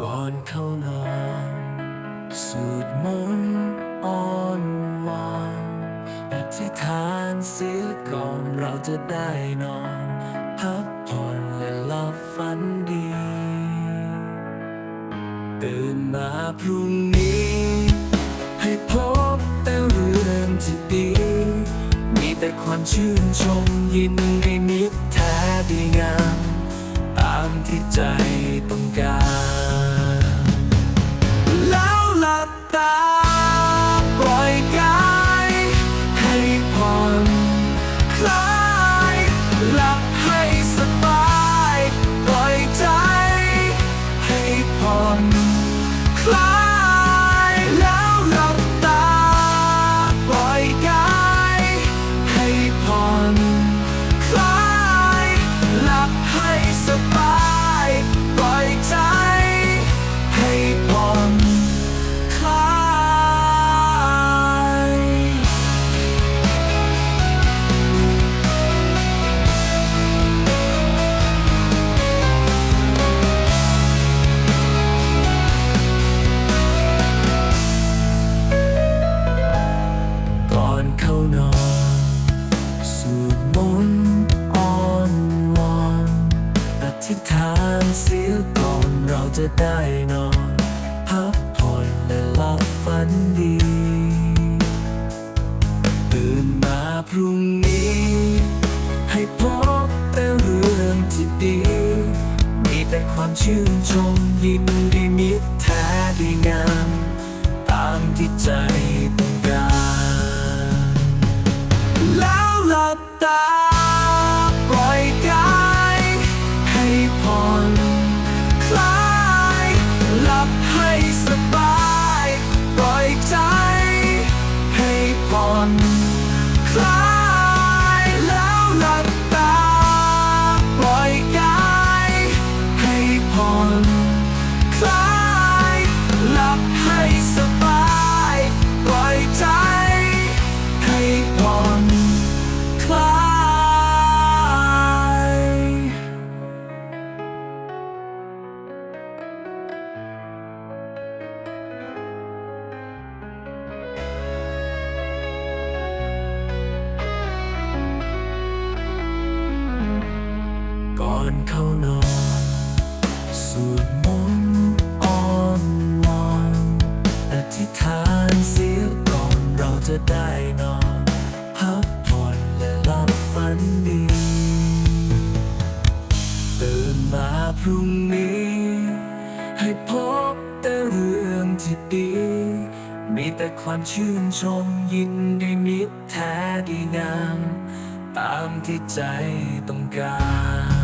ก่อนเข้านอนสูดมนต์อ้อนวอนอธิษฐานเสียก่อนเราจะได้นอนพักผ่อนและหลับฝันดีตื่นมาพรุ่งนี้ ให้พบแต่เรื่องที่ดี มีแต่ความชื่นชมยินดีมิตรแท้ดีงาม ตามที่ใจ จะได้นอนพักผ่อนและหลับฝันดี ตื่นมาพรุ่งนี้ ให้พบแต่เรื่องที่ดี มีแต่ความชื่นชมยินดีมิตรแท้ดีงาม ตามที่ใจ อนเข้านอนสูดมนต์อ้อนวอนอธิษฐานเสียก่อนเราจะได้นอนพักผ่อนและหลับฝันดีตื่นมาพรุ่งนี้ ให้พบแต่เรื่องที่ดี มีแต่ความชื่นชมยินดีมิตรแท้ดีงามตามที่ใจต้องการ